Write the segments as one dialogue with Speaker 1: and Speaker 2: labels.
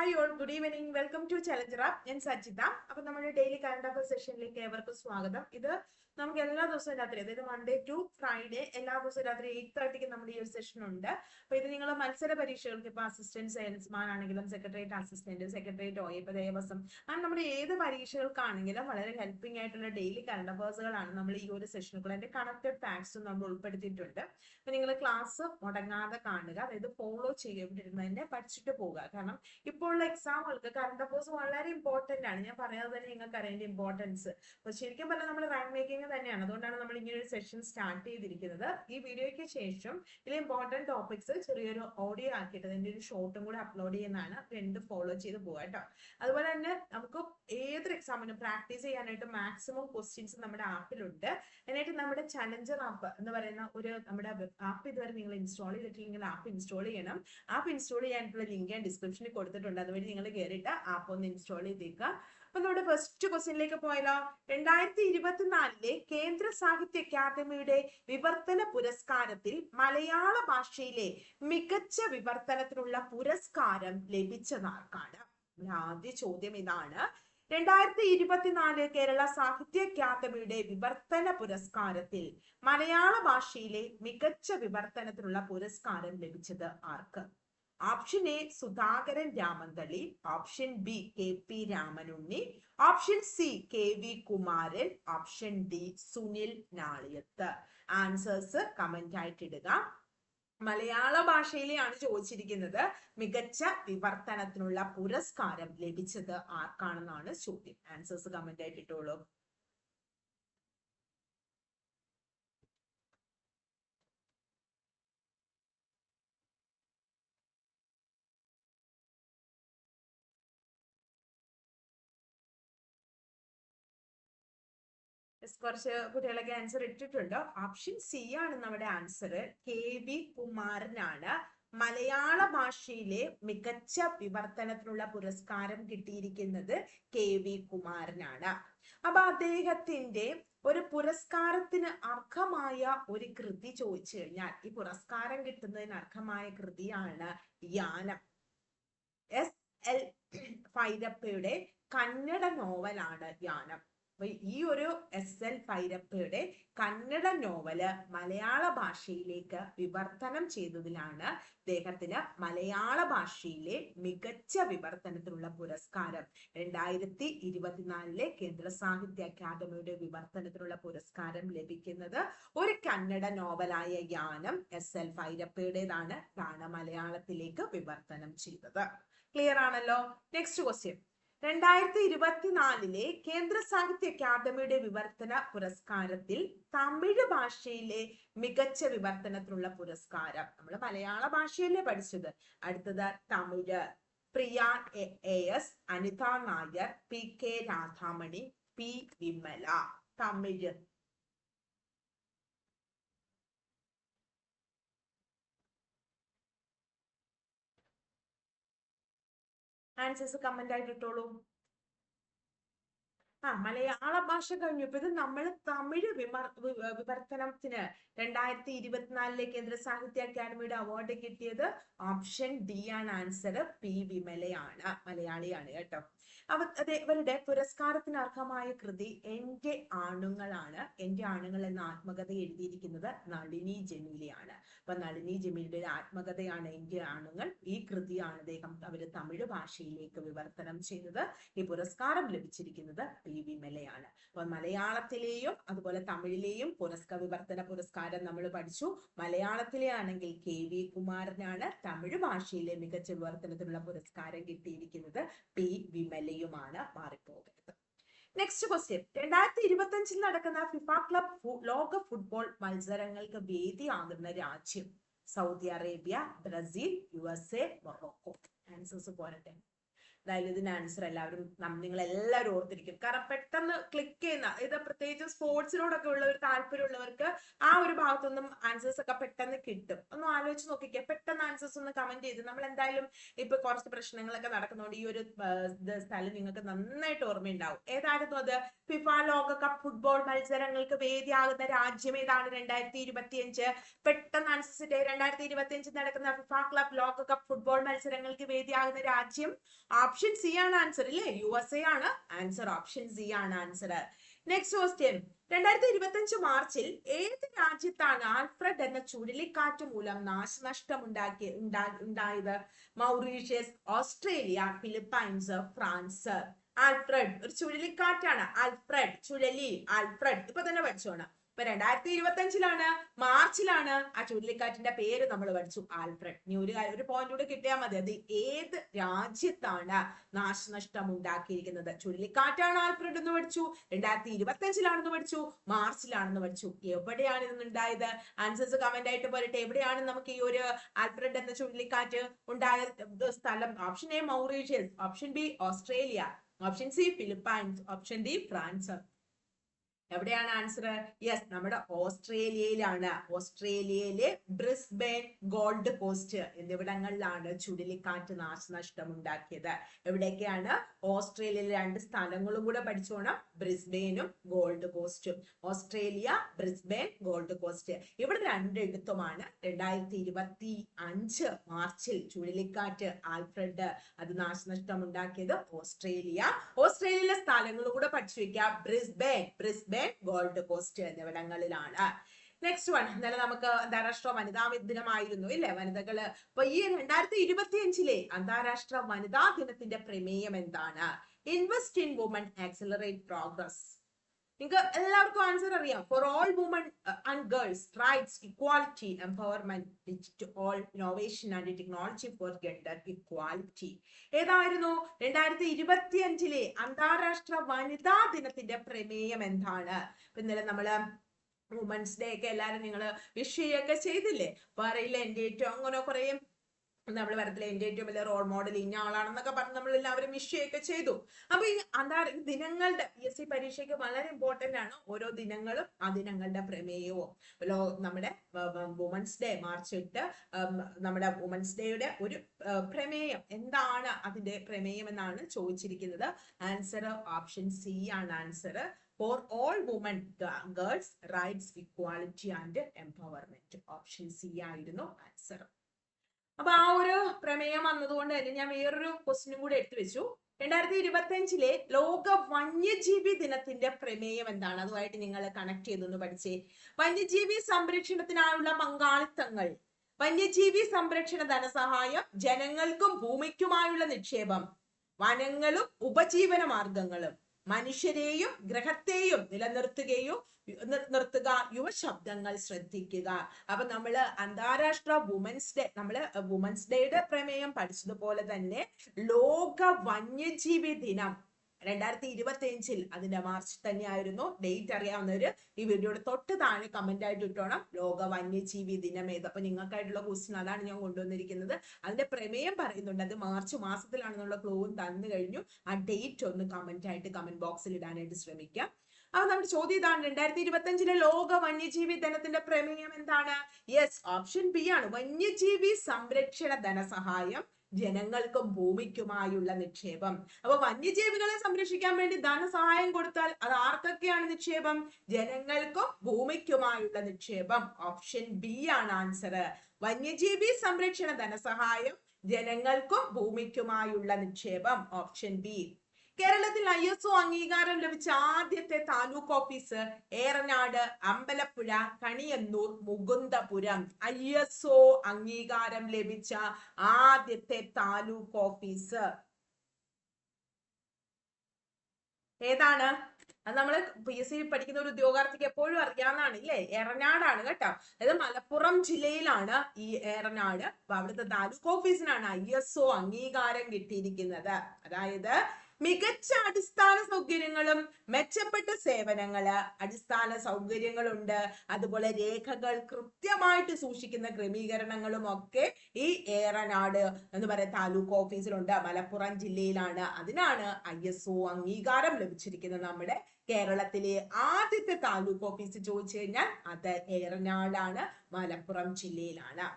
Speaker 1: Hi all good evening welcome to challenger app ഞാൻ സജിത. അപ്പൊ നമ്മുടെ ഡെയിലി കറണ്ട് അഫയർ സെഷനിലേക്ക് ഏവർക്കും സ്വാഗതം. ഇത് നമുക്ക് എല്ലാ ദിവസവും രാത്രി അതായത് മൺഡേ ടു ഫ്രൈഡേ എല്ലാ ദിവസവും രാത്രി എയ്റ്റ് തേർട്ടിക്ക് നമ്മുടെ ഈ ഒരു സെഷൻ ഉണ്ട്. അപ്പൊ ഇത് നിങ്ങൾ മത്സര പരീക്ഷകൾക്ക് ഇപ്പൊ അസിസ്റ്റന്റ് സെയിൽസ്മാൻ ആണെങ്കിലും സെക്രട്ടേറിയറ്റ് അസിസ്റ്റന്റ് സെക്രട്ടേറിയറ്റ് ഒ ഇപ്പൊ ദേവസ്വം അങ്ങനെ നമ്മുടെ ഏത് പരീക്ഷകൾക്കാണെങ്കിലും വളരെ ഹെൽപ്പിംഗ് ആയിട്ടുള്ള ഡെയിലി കറണ്ട് അഫേഴ്സുകളാണ് നമ്മൾ ഈ ഒരു സെഷനുകൾ അതിന്റെ കണക്റ്റഡ് ഫാക്ട്സും നമ്മൾ ഉൾപ്പെടുത്തിയിട്ടുണ്ട്. അപ്പൊ നിങ്ങൾ ക്ലാസ് മുടങ്ങാതെ കാണുക അതായത് ഫോളോ ചെയ്യപ്പെട്ടിരുന്നതിനെ പഠിച്ചിട്ട് പോകുക കാരണം ഇപ്പോൾ ഉള്ള എക്സാമുകൾക്ക് കറണ്ട് അഫയേഴ്സ് വളരെ ഇമ്പോർട്ടന്റ് ആണ്. ഞാൻ പറയാതെ തന്നെ നിങ്ങൾക്ക് അറിയേണ്ട ഇമ്പോർട്ടൻസ് അപ്പൊ ശരിക്കും പറഞ്ഞാൽ നമ്മൾ റാങ്ക് മേക്കിംഗ് തന്നെയാണ്. അതുകൊണ്ടാണ് നമ്മൾ ഇങ്ങനെ ഒരു സെഷൻ സ്റ്റാർട്ട് ചെയ്തിരിക്കുന്നത്. ഈ വീഡിയോയ്ക്ക് ശേഷം ഇതിലെ ഇമ്പോർട്ടന്റ് ടോപ്പിക്സ് ചെറിയൊരു ഓഡിയോ ആക്കിയിട്ട് അതിന്റെ ഒരു ഷോർട്ടും കൂടെ അപ്ലോഡ് ചെയ്യുന്നതാണ്. രണ്ട് ഫോളോ ചെയ്ത് പോകാം കേട്ടോ. അതുപോലെ തന്നെ നമുക്ക് ഏതൊരു എക്സാമിനും പ്രാക്ടീസ് ചെയ്യാനായിട്ട് മാക്സിമം ക്വസ്റ്റ്യൻസ് നമ്മുടെ ആപ്പിലുണ്ട് അതിനായിട്ട് നമ്മുടെ ചലഞ്ചർ ആപ്പ് എന്ന് പറയുന്ന ഒരു നമ്മുടെ ആപ്പ് ഇതുവരെ നിങ്ങൾ ഇൻസ്റ്റാൾ ചെയ്തിട്ടില്ലെങ്കിൽ ആപ്പ് ഇൻസ്റ്റാൾ ചെയ്യണം. ആപ്പ് ഇൻസ്റ്റാൾ ചെയ്യാനായിട്ടുള്ള ലിങ്ക് ഞാൻ ഡിസ്ക്രിപ്ഷനിൽ കൊടുത്തിട്ടുണ്ട്. അതുവഴി നിങ്ങൾ കയറിയിട്ട് ആപ്പ് ഒന്ന് ഇൻസ്റ്റാൾ ചെയ്തേക്കുക. അപ്പൊ നമ്മുടെ ഫസ്റ്റ് ക്വസ്റ്റ്യനിലേക്ക് പോയാലോ. രണ്ടായിരത്തി ഇരുപത്തിനാലിലെ കേന്ദ്ര സാഹിത്യ അക്കാദമിയുടെ വിവർത്തന പുരസ്കാരത്തിൽ മലയാള ഭാഷയിലെ മികച്ച വിവർത്തനത്തിനുള്ള പുരസ്കാരം ലഭിച്ചതാർക്കാണ്? ആദ്യ ചോദ്യം ഇതാണ്. രണ്ടായിരത്തി ഇരുപത്തിനാല് കേരള സാഹിത്യ അക്കാദമിയുടെ വിവർത്തന പുരസ്കാരത്തിൽ മലയാള ഭാഷയിലെ മികച്ച വിവർത്തനത്തിനുള്ള പുരസ്കാരം ലഭിച്ചത് ആർക്ക്? Option A Sudhakaran Ramanthali option B K P Ramanunni. Option C K V Kumaran. Option D Sunil Naliyath. Answers comment ആയിട്ട് ഇടുക. മലയാള ഭാഷയിലെയാണ് ചോദിച്ചിരിക്കുന്നത് മികച്ച വിവർത്തനത്തിനുള്ള പുരസ്കാരം ലഭിച്ചത് ആർക്കാണെന്നാണ് ചോദ്യം. ആൻസേഴ്സ് കമന്റ് ആയിട്ട് ഇട്ടോളൂ. കുറച്ച് കുട്ടികളൊക്കെ ആൻസർ ഇട്ടിട്ടുണ്ട്. ഓപ്ഷൻ സി ആണ് നമ്മുടെ ആൻസർ കെ വി കുമാരനാണ്. മലയാള ഭാഷയിലെ മികച്ച വിവർത്തനത്തിനുള്ള പുരസ്കാരം കിട്ടിയിരിക്കുന്നത് കെ വി കുമാരനാണ്. അപ്പൊ അദ്ദേഹത്തിന്റെ ഒരു പുരസ്കാരത്തിന് അർഹമായ ഒരു കൃതി ചോദിച്ചു കഴിഞ്ഞാൽ ഈ പുരസ്കാരം കിട്ടുന്നതിന് അർഹമായ കൃതിയാണ് യാനം. എസ് എൽ ഭൈരപ്പയുടെ കന്നഡ നോവലാണ് യാനം. അപ്പൊ ഈ ഒരു എസ് എൽ ഭൈരപ്പയുടെ കന്നഡ നോവൽ മലയാള ഭാഷയിലേക്ക് വിവർത്തനം ചെയ്തതിലാണ് അദ്ദേഹത്തിന് മലയാള ഭാഷയിലെ മികച്ച വിവർത്തനത്തിനുള്ള പുരസ്കാരം. രണ്ടായിരത്തി ഇരുപത്തിനാലിലെ കേന്ദ്ര സാഹിത്യ അക്കാദമിയുടെ വിവർത്തനത്തിനുള്ള പുരസ്കാരം ലഭിക്കുന്നത് ഒരു കന്നഡ നോവലായ യാനം എസ് എൽ ഭൈരപ്പയുടേതാണ് താണ മലയാളത്തിലേക്ക് വിവർത്തനം ചെയ്തത്. ക്ലിയർ ആണല്ലോ? നെക്സ്റ്റ് ക്വസ്റ്റ്യൻ രണ്ടായിരത്തി ഇരുപത്തിനാലിലെ കേന്ദ്ര സാഹിത്യ അക്കാദമിയുടെ വിവർത്തന പുരസ്കാരത്തിൽ തമിഴ് ഭാഷയിലെ മികച്ച വിവർത്തനത്തിനുള്ള പുരസ്കാരം. നമ്മൾ മലയാള ഭാഷയിലേ പഠിച്ചത്. അടുത്തത് Tamil. Priya A S Anitha Nair P K Radhamani P Vimala. Tamil. Answers comment ആയിട്ട് ഇട്ടോളൂ ആ മലയാള ഭാഷ കഴിഞ്ഞു ഇപ്പൊ ഇത് നമ്മൾ തമിഴ് വിമർ വിവർത്തനത്തിന് രണ്ടായിരത്തി ഇരുപത്തിനാലിലെ കേന്ദ്ര സാഹിത്യ അക്കാദമിയുടെ അവാർഡ് കിട്ടിയത് ഓപ്ഷൻ ഡി ആണ്. ആൻസർ പി വിമലയാണ് മലയാളിയാണ് കേട്ടോ. അവ അതെ ഇവരുടെ പുരസ്കാരത്തിന് അർഹമായ കൃതി എന്റെ ആണുങ്ങളാണ്. എന്റെ ആണുങ്ങൾ എന്ന ആത്മകഥ എഴുതിയിരിക്കുന്നത് നളിനി ജമീലയാണ്. അപ്പൊ നളിനി ജമീലിന്റെ ആത്മകഥയാണ് എന്റെ ആണുങ്ങൾ. ഈ കൃതിയാണ് അദ്ദേഹം അവർ തമിഴ് ഭാഷയിലേക്ക് വിവർത്തനം ചെയ്തത്. ഈ പുരസ്കാരം ലഭിച്ചിരിക്കുന്നത് പി വി വിമലയാണ് അപ്പൊ മലയാളത്തിലെയും അതുപോലെ തമിഴിലെയും പുരസ്കാര വിവർത്തന പുരസ്കാരം നമ്മൾ പഠിച്ചു. മലയാളത്തിലെ ആണെങ്കിൽ കെ വി കുമാരനാണ് തമിഴ് ഭാഷയിലെ മികച്ച വിവർത്തനത്തിനുള്ള പുരസ്കാരം കിട്ടിയിരിക്കുന്നത് പി വിമലയുമാണ് മാറിപ്പോകരുത്. നെക്സ്റ്റ് ക്വസ്റ്റ്യൻ രണ്ടായിരത്തി ഇരുപത്തി അഞ്ചിൽ നടക്കുന്ന ഫിഫ ക്ലബ് ലോക ഫുട്ബോൾ മത്സരങ്ങൾക്ക് വേദിയാകുന്ന രാജ്യം Saudi Arabia Brazil U S A Morocco. Answers പോരട്ടെ. അതായത് ഇതിന്റെ ആൻസർ എല്ലാവരും നിങ്ങൾ എല്ലാവരും ഓർത്തിരിക്കും. കാരണം പെട്ടെന്ന് ക്ലിക്ക് ചെയ്യുന്ന ഇത് പ്രത്യേകിച്ച് സ്പോർട്സിനോടൊക്കെ ഉള്ള ഒരു താല്പര്യമുള്ളവർക്ക് ആ ഒരു ഭാഗത്തൊന്നും ആൻസേഴ്സ് ഒക്കെ പെട്ടെന്ന് കിട്ടും. ഒന്ന് ആലോചിച്ച് നോക്കിക്കുക പെട്ടെന്ന് ആൻസേഴ്സ് ഒന്ന് കമന്റ് ചെയ്ത് നമ്മൾ എന്തായാലും ഇപ്പൊ കുറച്ച് പ്രശ്നങ്ങളൊക്കെ നടക്കുന്നതുകൊണ്ട് ഈ ഒരു സ്ഥലം നിങ്ങൾക്ക് നന്നായിട്ട് ഓർമ്മയുണ്ടാവും. ഏതായിരുന്നു അത്? ഫിഫ ലോകകപ്പ് ഫുട്ബോൾ മത്സരങ്ങൾക്ക് വേദിയാകുന്ന രാജ്യം ഏതാണ് രണ്ടായിരത്തി ഇരുപത്തിയഞ്ച് പെട്ടെന്ന് ആൻസേഴ്സ് ഡേ രണ്ടായിരത്തി ഇരുപത്തിയഞ്ചിൽ നടക്കുന്ന ഫിഫ ക്ലബ് ലോകകപ്പ് ഫുട്ബോൾ മത്സരങ്ങൾക്ക് വേദിയാകുന്ന രാജ്യം ഓപ്ഷൻ സി ആണ് ആൻസർ ഇല്ലേ? യു എസ് എ ആണ് ആൻസർ ഓപ്ഷൻ സി ആണ് ആൻസർ നെക്സ്റ്റ് ക്വസ്റ്റ്യൻ രണ്ടായിരത്തി ഇരുപത്തിയഞ്ച് മാർച്ചിൽ ഏത് രാജ്യത്താണ് ആൽഫ്രഡ് എന്ന ചുഴലിക്കാറ്റ് മൂലം നാശനഷ്ടം ഉണ്ടാക്കി ഉണ്ടാ- ഉണ്ടായത്? Mauritius Australia Philippines France. Alfred ഒരു ചുഴലിക്കാറ്റാണ്. ആൽഫ്രഡ് ചുഴലി ആൽഫ്രഡ്. ഇപ്പൊ തന്നെ പഠിച്ചോണം. ഇപ്പൊ രണ്ടായിരത്തി ഇരുപത്തി അഞ്ചിലാണ് മാർച്ചിലാണ് ആ ചുഴലിക്കാറ്റിന്റെ പേര് നമ്മൾ പഠിച്ചു ആൽഫ്രഡ്. ഇനി ഒരു ഒരു പോയിന്റ് കൂടെ കിട്ടിയാൽ മതി. അത് ഏത് രാജ്യത്താണ് നാശനഷ്ടം ഉണ്ടാക്കിയിരിക്കുന്നത്? ചുഴലിക്കാറ്റാണ് ആൽഫ്രഡ് എന്ന് പഠിച്ചു രണ്ടായിരത്തി ഇരുപത്തി അഞ്ചിലാണെന്ന് പഠിച്ചു മാർച്ചിലാണെന്ന് പഠിച്ചു. എവിടെയാണ് ഇന്നുണ്ടായത് ആൻസേഴ്സ് കമന്റ് ആയിട്ട് പോരട്ടെ എവിടെയാണ് നമുക്ക് ഈ ഒരു ആൽഫ്രഡ് എന്ന ചുഴലിക്കാറ്റ് ഉണ്ടായ സ്ഥലം option A Mauritius option B Australia option C Philippines option D France. എവിടെയാണ് ആൻസർ യെസ് നമ്മുടെ ഓസ്ട്രേലിയയിലാണ്. ഓസ്ട്രേലിയയിലെ ബ്രിസ്ബെയിൻ ഗോൾഡ് കോസ്റ്റ് എന്നിവിടങ്ങളിലാണ് ചുഴലിക്കാറ്റ് നാശനഷ്ടം ഉണ്ടാക്കിയത്. എവിടെയൊക്കെയാണ്? ഓസ്ട്രേലിയയിലെ രണ്ട് സ്ഥലങ്ങളും കൂടെ പഠിച്ചോണം. ബ്രിസ്ബെയിനും ഗോൾഡ് കോസ്റ്റും. Australia Brisbane Gold Coast. ഇവിടെ രണ്ടിടത്തുമാണ് രണ്ടായിരത്തി ഇരുപത്തി അഞ്ച് മാർച്ചിൽ ചുഴലിക്കാറ്റ് ആൽഫ്രഡ് അത് നാശനഷ്ടം ഉണ്ടാക്കിയത് ഓസ്ട്രേലിയ. ഓസ്ട്രേലിയയിലെ സ്ഥലങ്ങൾ കൂടെ പഠിച്ചു വെക്കാം. ബ്രിസ്ബെയിൻ ബ്രിസ്ബെയിൻ ഗോൾഡ് കോസ്റ്റ് എന്നിവിടങ്ങളിലാണ്. നെക്സ്റ്റ് വൺ ഇന്നലെ നമുക്ക് അന്താരാഷ്ട്ര വനിതാ ദിനമായിരുന്നു ഇല്ലേ? വനിതകൾ അപ്പൊ ഈ രണ്ടായിരത്തി ഇരുപത്തി അഞ്ചിലെ അന്താരാഷ്ട്ര വനിതാ ദിനത്തിന്റെ പ്രമേയം എന്താണ്? Invest in woman accelerate progress നിങ്ങൾക്ക് എല്ലാവർക്കും ആൻസർ അറിയാം. For all woman and girls rights equality empowerment digital all innovation and technology for gender equality ഏതായിരുന്നു? രണ്ടായിരത്തി ഇരുപത്തി അഞ്ചിലെ അന്താരാഷ്ട്ര വനിതാ ദിനത്തിന്റെ പ്രമേയം എന്താണ്? ഇന്നലെ നമ്മൾ വുമൻസ് ഡേ ഒക്കെ എല്ലാരും നിങ്ങൾ വിഷ് ചെയ്യുകയൊക്കെ ചെയ്തില്ലേ? പറയില്ല എന്റെ ഏറ്റവും അങ്ങനെ കുറെ നമ്മൾ വരത്തില്ല എന്റെ ഏറ്റവും വലിയ റോൾ മോഡൽ ഇന്ന ആളാണെന്നൊക്കെ പറഞ്ഞ് നമ്മൾ എല്ലാവരും വിഷ് ചെയ്യുകയൊക്കെ ചെയ്തു. അപ്പൊ ഈ അന്താര ദിനങ്ങളുടെ പി എസ് സി പരീക്ഷയ്ക്ക് വളരെ ഇമ്പോർട്ടന്റ് ആണ് ഓരോ ദിനങ്ങളും ആ ദിനങ്ങളുടെ പ്രമേയവും. ലോ നമ്മുടെ വുമൻസ് ഡേ മാർച്ച് എട്ട് നമ്മുടെ വുമൻസ് ഡേയുടെ ഒരു പ്രമേയം. എന്താണ് അതിന്റെ പ്രമേയം എന്നാണ് ചോദിച്ചിരിക്കുന്നത്. ആൻസർ ഓപ്ഷൻ സി ആണ് answer for all woman girls rights equality and empowerment option C ആയിരുന്നു ആൻസർ അപ്പൊ ആ ഒരു പ്രമേയം വന്നതുകൊണ്ട് തന്നെ ഞാൻ വേറൊരു ക്വസ്റ്റിനും കൂടെ എടുത്തു വെച്ചു. രണ്ടായിരത്തി ഇരുപത്തി അഞ്ചിലെ ലോക വന്യജീവി ദിനത്തിന്റെ പ്രമേയം എന്താണ്? അതുമായിട്ട് നിങ്ങൾ കണക്ട് ചെയ്തൊന്ന് പഠിച്ചേ. വന്യജീവി സംരക്ഷണത്തിനായുള്ള പങ്കാളിത്തങ്ങൾ വന്യജീവി സംരക്ഷണ ധനസഹായം ജനങ്ങൾക്കും ഭൂമിക്കുമായുള്ള നിക്ഷേപം വനങ്ങളും ഉപജീവന മാർഗങ്ങളും മനുഷ്യരെയും ഗ്രഹത്തെയും നിലനിർത്തുകയും നിർ- നിർത്തുക യുവശബ്ദങ്ങൾ ശ്രദ്ധിക്കുക. അപ്പൊ നമ്മൾ അന്താരാഷ്ട്ര വുമൻസ് ഡേ നമ്മൾ വുമൻസ് ഡേയുടെ പ്രമേയം പഠിച്ചതുപോലെ തന്നെ ലോക വന്യജീവി ദിനം രണ്ടായിരത്തി ഇരുപത്തി അഞ്ചിൽ അതിന്റെ മാർച്ച് തന്നെയായിരുന്നു. ഡേറ്റ് അറിയാവുന്നവര് ഈ വീഡിയോയുടെ തൊട്ട് താഴെ കമന്റ് ആയിട്ട് ഇട്ടോണം. ലോക വന്യജീവി ദിനം ഏത്? അപ്പൊ നിങ്ങൾക്കായിട്ടുള്ള ക്വസ്റ്റ്യൻ അതാണ് ഞാൻ കൊണ്ടുവന്നിരിക്കുന്നത്. അതിന്റെ പ്രമേയം പറയുന്നുണ്ട്. അത് മാർച്ച് മാസത്തിലാണെന്നുള്ള ക്ലൂവും തന്നു കഴിഞ്ഞു. ആ ഡേറ്റ് ഒന്ന് കമന്റ് ആയിട്ട് കമന്റ് ബോക്സിൽ ഇടാനായിട്ട് ശ്രമിക്കാം. അപ്പൊ നമ്മുടെ ചോദ്യം ഇതാണ്. രണ്ടായിരത്തി ഇരുപത്തി അഞ്ചിലെ ലോക വന്യജീവി ദിനത്തിന്റെ പ്രമേയം എന്താണ്? യെസ് ഓപ്ഷൻ ബി ആണ്. വന്യജീവി സംരക്ഷണ ധനസഹായം. ജനങ്ങൾക്കും ഭൂമിക്കുമായുള്ള നിക്ഷേപം. അപ്പൊ വന്യജീവികളെ സംരക്ഷിക്കാൻ വേണ്ടി ധനസഹായം കൊടുത്താൽ അത് ആർക്കൊക്കെയാണ് നിക്ഷേപം? ജനങ്ങൾക്കും ഭൂമിക്കുമായുള്ള നിക്ഷേപം. ഓപ്ഷൻ ബി ആണ് ആൻസർ. വന്യജീവി സംരക്ഷണ ധനസഹായം ജനങ്ങൾക്കും ഭൂമിക്കുമായുള്ള നിക്ഷേപം. ഓപ്ഷൻ ബി കേരളത്തിൽ ഐ എസ് ഒ അംഗീകാരം ലഭിച്ച ആദ്യത്തെ taluk office Eranad Ambalappuzha Kanayannur Mukundapuram. I S O അംഗീകാരം ലഭിച്ച ആദ്യത്തെ താലൂക്ക് ഓഫീസ് ഏതാണ്? അത് നമ്മൾ പി എസ് സി പഠിക്കുന്ന ഒരു ഉദ്യോഗാർത്ഥിക്ക് എപ്പോഴും അറിയാവുന്നതാണ് ഇല്ലേ? എറനാടാണ് കേട്ടോ. അതായത് മലപ്പുറം ജില്ലയിലാണ് ഈ ഏറനാട്. അപ്പൊ അവിടുത്തെ താലൂക്ക് ഓഫീസിനാണ് ഐ എസ് ഒ അംഗീകാരം കിട്ടിയിരിക്കുന്നത്. അതായത് മികച്ച അടിസ്ഥാന സൗകര്യങ്ങളും മെച്ചപ്പെട്ട സേവനങ്ങൾ അടിസ്ഥാന സൗകര്യങ്ങളുണ്ട്. അതുപോലെ രേഖകൾ കൃത്യമായിട്ട് സൂക്ഷിക്കുന്ന ക്രമീകരണങ്ങളും ഒക്കെ ഈ ഏറനാട് എന്ന് പറയുന്ന താലൂക്ക് ഓഫീസിലുണ്ട്. മലപ്പുറം ജില്ലയിലാണ്. അതിനാണ് ഐ എസ് ഒ അംഗീകാരം ലഭിച്ചിരിക്കുന്നത് നമ്മുടെ കേരളത്തിലെ ആദ്യത്തെ താലൂക്ക് ഓഫീസ് ചോദിച്ചു കഴിഞ്ഞാൽ അത് ഏറനാടാണ്. മലപ്പുറം ജില്ലയിലാണ്.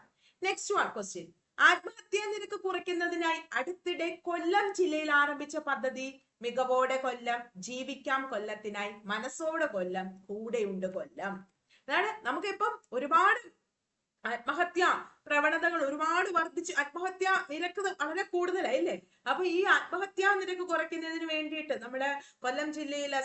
Speaker 1: നെക്സ്റ്റ് വൺ ക്വസ്റ്റ്യൻ ആത്മഹത്യാ നിരക്ക് കുറയ്ക്കുന്നതിനായി അടുത്തിടെ കൊല്ലം ജില്ലയിൽ ആരംഭിച്ച പദ്ധതി മികവോടെ കൊല്ലം ജീവിക്കാം കൊല്ലത്തിനായി മനസ്സോടെ കൊല്ലം കൂടെയുണ്ട് കൊല്ലം. അതാണ് നമുക്കിപ്പം ഒരുപാട് ആത്മഹത്യ പ്രവണതകൾ ഒരുപാട് വർദ്ധിച്ച് ആത്മഹത്യ നിരക്ക് വളരെ കൂടുതലായി അല്ലേ? അപ്പൊ ഈ ആത്മഹത്യാ നിരക്ക് കുറയ്ക്കുന്നതിന് വേണ്ടിയിട്ട് നമ്മുടെ കൊല്ലം ജില്ലയിൽ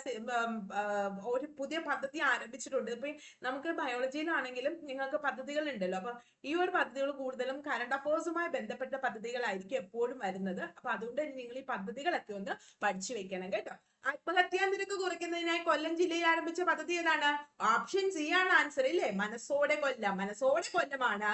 Speaker 1: ഒരു പുതിയ പദ്ധതി ആരംഭിച്ചിട്ടുണ്ട്. ഇപ്പൊ നമുക്ക് ബയോളജിയിലാണെങ്കിലും നിങ്ങൾക്ക് പദ്ധതികൾ ഉണ്ടല്ലോ അപ്പൊ ഈ ഒരു പദ്ധതികൾ കൂടുതലും കറണ്ട് അഫേഴ്സുമായി ബന്ധപ്പെട്ട പദ്ധതികളായിരിക്കും എപ്പോഴും വരുന്നത്. അപ്പൊ അതുകൊണ്ട് നിങ്ങൾ ഈ പദ്ധതികളൊക്കെ ഒന്ന് പഠിച്ചു വെക്കണം കേട്ടോ. ആത്മഹത്യാ നിരക്ക് കുറയ്ക്കുന്നതിനായി കൊല്ലം ജില്ലയിൽ ആരംഭിച്ച പദ്ധതി ഏതാണ്? ഓപ്ഷൻ സി ആണ് ആൻസർ ഇല്ലേ? മനസ്സോടെ കൊല്ലം. മനസ്സോടെ കൊല്ലമാണ്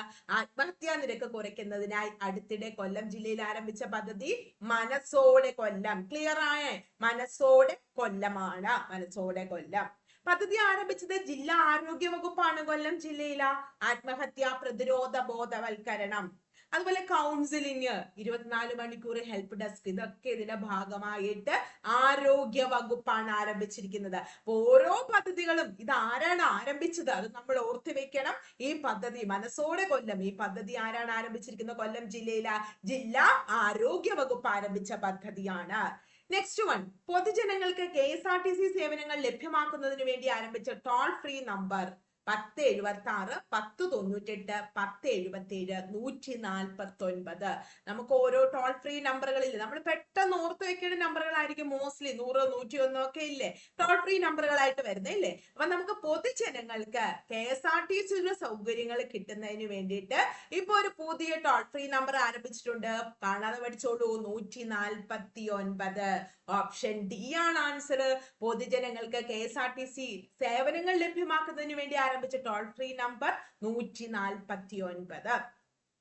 Speaker 1: ആത്മഹത്യാ നിരക്ക് കുറയ്ക്കുന്നതിനായി അടുത്തിടെ കൊല്ലം ജില്ലയിൽ ആരംഭിച്ച പദ്ധതി മനസ്സോടെ കൊല്ലം. ക്ലിയർ ആയ? മനസ്സോടെ കൊല്ലമാണ്. മനസ്സോടെ കൊല്ലം. പദ്ധതി ആരംഭിച്ചത് ജില്ലാ ആരോഗ്യ വകുപ്പാണ് കൊല്ലം ജില്ലയിലെ. ആത്മഹത്യാ പ്രതിരോധ ബോധവൽക്കരണം. അതുപോലെ കൗൺസിലിങ് ഇരുപത്തിനാല് മണിക്കൂർ ഹെൽപ്പ് ഡെസ്ക് ഇതൊക്കെ ഇതിന്റെ ഭാഗമായിട്ട് ആരോഗ്യ വകുപ്പാണ് ആരംഭിച്ചിരിക്കുന്നത് ഓരോ പദ്ധതികളും ഇത് ആരാണ് ആരംഭിച്ചത്? അത് നമ്മൾ ഓർത്തു വെക്കണം. ഈ പദ്ധതി മനസ്സോടെ കൊല്ലം. ഈ പദ്ധതി ആരാണ് ആരംഭിച്ചിരിക്കുന്നത്? കൊല്ലം ജില്ലയിലെ ജില്ലാ ആരോഗ്യ വകുപ്പ് ആരംഭിച്ച പദ്ധതിയാണ്. നെക്സ്റ്റ് വൺ പൊതുജനങ്ങൾക്ക് K S R T C സേവനങ്ങൾ ലഭ്യമാക്കുന്നതിന് വേണ്ടി ആരംഭിച്ച ടോൾ ഫ്രീ നമ്പർ പത്ത് എഴുപത്തി ആറ് പത്ത് തൊണ്ണൂറ്റെട്ട് പത്ത് എഴുപത്തി ഏഴ് നൂറ്റി നാൽപ്പത്തി ഒൻപത് നമുക്ക് ഓരോ ടോൾ ഫ്രീ നമ്പറുകളിൽ നമ്മൾ പെട്ടെന്ന് ഓർത്ത് വെക്കേണ്ട നമ്പറുകളായിരിക്കും മോസ്റ്റ്ലി നൂറ് നൂറ്റി ഒന്നും ഒക്കെ ഇല്ലേ? ടോൾ ഫ്രീ നമ്പറുകളായിട്ട് വരുന്നത് ഇല്ലേ? അപ്പൊ നമുക്ക് പൊതുജനങ്ങൾക്ക് കെ എസ് ആർ ടി സിയുടെ സൗകര്യങ്ങൾ കിട്ടുന്നതിന് വേണ്ടിയിട്ട് ഇപ്പൊ ഒരു പുതിയ ടോൾ ഫ്രീ നമ്പർ ആരംഭിച്ചിട്ടുണ്ട്. കാണാതെ പഠിച്ചോളൂ നൂറ്റി നാൽപ്പത്തി ഒൻപത് ഓപ്ഷൻ ഡി ആണ് ആൻസർ പൊതുജനങ്ങൾക്ക് K S R T C സേവനങ്ങൾ ലഭ്യമാക്കുന്നതിന് വേണ്ടി ആരംഭിച്ച ടോൾ ഫ്രീ നമ്പർ നൂറ്റി നാൽപ്പത്തി ഒൻപത്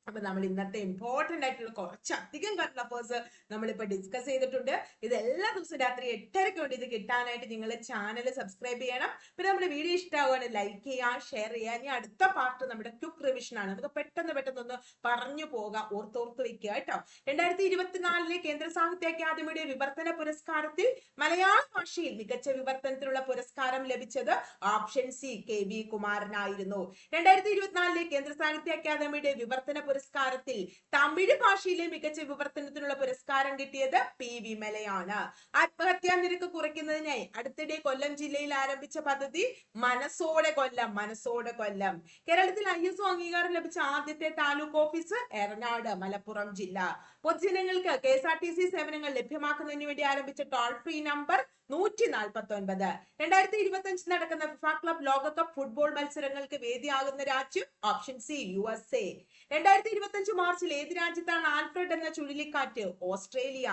Speaker 1: അപ്പൊ നമ്മൾ ഇന്നത്തെ ഇമ്പോർട്ടന്റ് ആയിട്ടുള്ള കുറച്ചധികം നമ്മൾ നമ്മളിപ്പോ ഡിസ്കസ് ചെയ്തിട്ടുണ്ട്. ഇത് എല്ലാ ദിവസവും രാത്രി എട്ടരയ്ക്ക് വേണ്ടി ഇത് കിട്ടാനായിട്ട് നിങ്ങൾ ചാനൽ സബ്സ്ക്രൈബ് ചെയ്യണം. പിന്നെ നമ്മുടെ വീഡിയോ ഇഷ്ടമാവുകയാണ് ലൈക്ക് ചെയ്യുക ഷെയർ ചെയ്യുക. ഇനി അടുത്ത പാർട്ട് നമ്മുടെ ക്യുക്ക് റിവിഷൻ ആണ്. നമുക്ക് പെട്ടെന്ന് പെട്ടെന്ന് ഒന്ന് പറഞ്ഞു പോകാം ഓർത്തോർത്ത് വെക്കുക കേട്ടോ. രണ്ടായിരത്തി ഇരുപത്തിനാലിലെ കേന്ദ്ര സാഹിത്യ അക്കാദമിയുടെ വിവർത്തന പുരസ്കാരത്തിൽ മലയാള ഭാഷയിൽ മികച്ച വിവർത്തനത്തിനുള്ള പുരസ്കാരം ലഭിച്ചത് ഓപ്ഷൻ സി കെ വി കുമാരനായിരുന്നു രണ്ടായിരത്തി ഇരുപത്തിനാലിലെ കേന്ദ്ര സാഹിത്യ അക്കാദമിയുടെ വിവർത്തന പുരസ്കാരത്തിൽ തമിഴ് ഭാഷയിലെ മികച്ച വിവർത്തനത്തിനുള്ള പുരസ്കാരം കിട്ടിയത് പി. വിമലയാണ് ആത്മഹത്യാ നിരക്ക് കുറയ്ക്കുന്നതിനായി അടുത്തിടെ കൊല്ലം ജില്ലയിൽ ആരംഭിച്ച പദ്ധതി മനസ്സോടെ കൊല്ലം മനസ്സോടെ കൊല്ലം. കേരളത്തിൽ ഐ എസ് അംഗീകാരം ലഭിച്ച ആദ്യത്തെ താലൂക്ക് ഓഫീസ് എറണാട് മലപ്പുറം ജില്ല. പൊതുജനങ്ങൾക്ക് K S R T C സേവനങ്ങൾ ലഭ്യമാക്കുന്നതിന് വേണ്ടി ആരംഭിച്ച ടോൾ ഫ്രീ നമ്പർ നൂറ്റി നാൽപ്പത്തി ഒൻപത് രണ്ടായിരത്തി ഇരുപത്തി അഞ്ചിൽ നടക്കുന്ന ഫിഫ ക്ലബ് ലോകകപ്പ് ഫുട്ബോൾ മത്സരങ്ങൾക്ക് വേദിയാകുന്ന രാജ്യം option C U S A രണ്ടായിരത്തി ഇരുപത്തി അഞ്ച് മാർച്ചിൽ ഏത് രാജ്യത്താണ് ആൽഫ്രഡ് എന്ന ചുഴലിക്കാറ്റ്? ഓസ്ട്രേലിയ.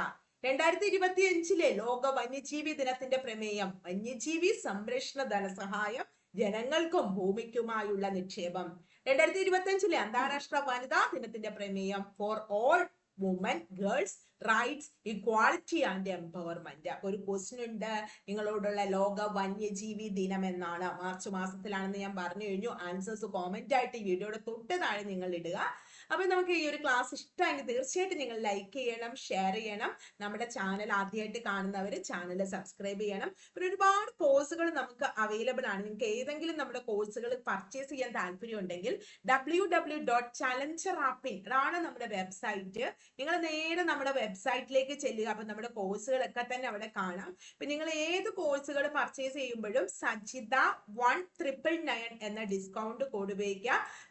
Speaker 1: രണ്ടായിരത്തി ഇരുപത്തി അഞ്ചിലെ ലോക വന്യജീവി ദിനത്തിന്റെ പ്രമേയം വന്യജീവി സംരക്ഷണ ധനസഹായം ജനങ്ങൾക്കും ഭൂമിക്കുമായുള്ള നിക്ഷേപം. രണ്ടായിരത്തി ഇരുപത്തി അഞ്ചിലെ അന്താരാഷ്ട്ര വനിതാ ദിനത്തിന്റെ പ്രമേയം for all woman girls rights equality and empowerment അപ്പൊ ഒരു ക്വസ്റ്റ്യൻ ഉണ്ട്. നിങ്ങളോടുള്ള ലോക വന്യജീവി ദിനം എന്നാണ്. മാർച്ച് മാസത്തിലാണെന്ന് ഞാൻ പറഞ്ഞു കഴിഞ്ഞു. ആൻസേഴ്സ് കോമന്റ് ആയിട്ട് ഈ വീഡിയോയുടെ തൊട്ട് താഴെ നിങ്ങൾ ഇടുക. അപ്പൊ നമുക്ക് ഈ ഒരു ക്ലാസ് ഇഷ്ടമെങ്കിൽ തീർച്ചയായിട്ടും നിങ്ങൾ ലൈക്ക് ചെയ്യണം ഷെയർ ചെയ്യണം. നമ്മുടെ ചാനൽ ആദ്യമായിട്ട് കാണുന്നവർ ചാനൽ സബ്സ്ക്രൈബ് ചെയ്യണം. പിന്നെ ഒരുപാട് കോഴ്സുകൾ നമുക്ക് അവൈലബിൾ ആണ്. നിങ്ങൾക്ക് ഏതെങ്കിലും നമ്മുടെ കോഴ്സുകൾ പർച്ചേസ് ചെയ്യാൻ താല്പര്യം ഉണ്ടെങ്കിൽ W W dot Challenger app in അതാണ് നമ്മുടെ വെബ്സൈറ്റ് നിങ്ങൾ നേരെ നമ്മുടെ വെബ്സൈറ്റിലേക്ക് ചെല്ലുക. അപ്പൊ നമ്മുടെ കോഴ്സുകളൊക്കെ തന്നെ അവിടെ കാണാം. ഇപ്പൊ നിങ്ങൾ ഏത് കോഴ്സുകൾ പർച്ചേസ് ചെയ്യുമ്പോഴും സജിത വൺ ട്രിപ്പിൾ നയൻ എന്ന ഡിസ്കൗണ്ട് കോഡ്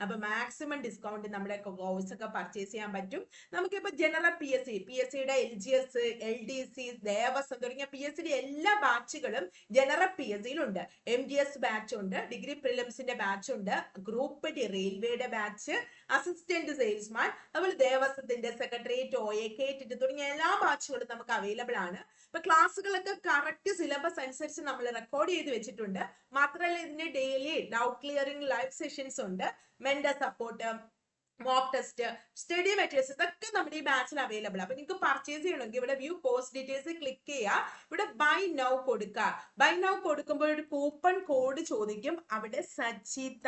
Speaker 1: അപ്പൊ മാക്സിമം ഡിസ്കൗണ്ട് നമ്മുടെ കോഴ്സ് ഒക്കെ പർച്ചേസ് ചെയ്യാൻ പറ്റും. നമുക്കിപ്പോൾ general P S C P S സിയുടെ L G S L D C Devaswom തുടങ്ങിയ പി എസ് സിയുടെ എല്ലാ ബാച്ചുകളും ജനറൽ പി എസ് സിയിലുണ്ട് എം ഡി എസ് ബാച്ച് ഉണ്ട് ഡിഗ്രി പ്രിലിംസിന്റെ ബാച്ച് ഉണ്ട് ഗ്രൂപ്പ് ഡി റെയിൽവേയുടെ ബാച്ച് അസിസ്റ്റന്റ് സെയിൽസ്മാൻ അതുപോലെ ദേവസ്വത്തിന്റെ സെക്രട്ടേറിയറ്റ് ഒ എ കേറ്റിട്ട് തുടങ്ങിയ എല്ലാ ബാച്ചുകളും നമുക്ക് അവൈലബിൾ ആണ്. ഇപ്പൊ ക്ലാസ്സുകളൊക്കെ കറക്റ്റ് സിലബസ് അനുസരിച്ച് നമ്മൾ റെക്കോർഡ് ചെയ്ത് വെച്ചിട്ടുണ്ട്. മാത്രമല്ല ഇതിന്റെ daily doubt clearing live sessions ഉണ്ട്. Mentor support mock test study materials ഇതൊക്കെ നമ്മുടെ ഈ ബാച്ചിൽ അവൈലബിൾ അപ്പൊ നിങ്ങൾക്ക് പർച്ചേസ് ചെയ്യണമെങ്കിൽ ഇവിടെ വ്യൂ കോഴ്സ് ഡീറ്റെയിൽസ് ക്ലിക്ക് ചെയ്യുക. ഇവിടെ ബൈ നൗ കൊടുക്കുക. ബൈ നൗ കൊടുക്കുമ്പോൾ ഒരു കൂപ്പൺ കോഡ് ചോദിക്കും. അവിടെ സജിത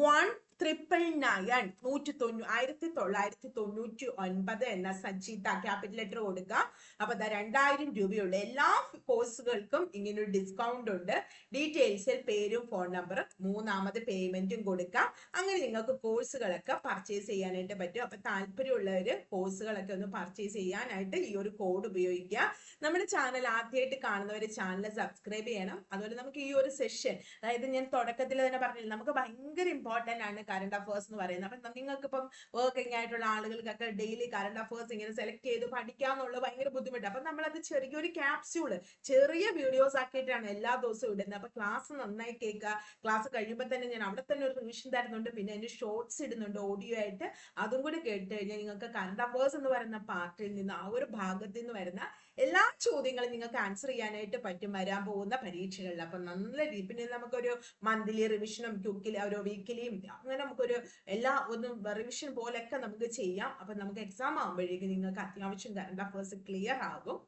Speaker 1: വൺ ട്രിപ്പിൾ നയൻ നൂറ്റി തൊണ്ണൂ ആയിരത്തി തൊള്ളായിരത്തി തൊണ്ണൂറ്റി ഒൻപത് എന്ന സഞ്ചിത ക്യാപിറ്റൽ ലെറ്റർ കൊടുക്കുക അപ്പൊ അതാ രണ്ടായിരം രൂപയുള്ള എല്ലാ കോഴ്സുകൾക്കും ഇങ്ങനെ ഒരു ഡിസ്കൗണ്ട് ഉണ്ട്. ഡീറ്റെയിൽസിൽ പേരും ഫോൺ നമ്പറും മൂന്നാമത് പേയ്മെന്റും കൊടുക്കാം. അങ്ങനെ നിങ്ങൾക്ക് കോഴ്സുകളൊക്കെ പർച്ചേസ് ചെയ്യാനായിട്ട് പറ്റും. അപ്പൊ താല്പര്യമുള്ളവർ കോഴ്സുകളൊക്കെ ഒന്ന് പർച്ചേസ് ചെയ്യാനായിട്ട് ഈ ഒരു കോഡ് ഉപയോഗിക്കുക. നമ്മുടെ ചാനൽ ആദ്യമായിട്ട് കാണുന്നവര് ചാനൽ സബ്സ്ക്രൈബ് ചെയ്യണം. അതുപോലെ നമുക്ക് ഈ ഒരു സെഷൻ അതായത് ഞാൻ തുടക്കത്തിൽ തന്നെ പറഞ്ഞില്ല നമുക്ക് ഭയങ്കര ഇമ്പോർട്ടന്റ് ആണ് കറണ്ട് അഫേഴ്സ് എന്ന് പറയുന്നത്. അപ്പൊ നിങ്ങൾക്ക് ഇപ്പം വർക്കിംഗ് ആയിട്ടുള്ള ആളുകൾക്കൊക്കെ ഡെയിലി കറണ്ട് അഫേഴ്സ് ഇങ്ങനെ സെലക്ട് ചെയ്ത് പഠിക്കാന്നുള്ളത് ഭയങ്കര ബുദ്ധിമുട്ട്. അപ്പൊ നമ്മളത് ചെറിയൊരു ക്യാപ്സ്യൂൾ ചെറിയ വീഡിയോസ് ആക്കിയിട്ടാണ് എല്ലാ ദിവസവും ഇടുന്നത്. അപ്പൊ ക്ലാസ് നന്നായി കേൾക്കുക. ക്ലാസ് കഴിയുമ്പോൾ തന്നെ ഞാൻ അവിടെ തന്നെ ഒരു റിവിഷൻ തരുന്നുണ്ട്. പിന്നെ അതിന്റെ ഷോർട്സ് ഇടുന്നുണ്ട് ഓഡിയോ ആയിട്ട്. അതും കൂടി കേട്ട് കഴിഞ്ഞാൽ നിങ്ങൾക്ക് കറണ്ട് അഫേഴ്സ് എന്ന് പറയുന്ന പാർട്ടിൽ നിന്ന് ആ ഒരു ഭാഗത്തു നിന്ന് വരുന്ന എല്ലാ ചോദ്യങ്ങളും നിങ്ങൾക്ക് ആൻസർ ചെയ്യാനായിട്ട് പറ്റും. വരാൻ പോകുന്ന പരീക്ഷകളിൽ. അപ്പൊ നല്ല രീതി പിന്നെ നമുക്കൊരു മന്ത്ലി റിവിഷനും ക്യൂക്കിലി ഓരോ വീക്കിലിയും അങ്ങനെ നമുക്കൊരു എല്ലാ ഒന്നും റിവിഷൻ പോലെയൊക്കെ നമുക്ക് ചെയ്യാം. അപ്പൊ നമുക്ക് എക്സാം ആകുമ്പോഴേക്കും നിങ്ങൾക്ക് അത്യാവശ്യം കറണ്ട് അഫേഴ്സ് ക്ലിയർ ആകും.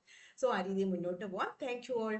Speaker 1: സോ ആ രീതിയിൽ മുന്നോട്ട് പോവാം. Thank you all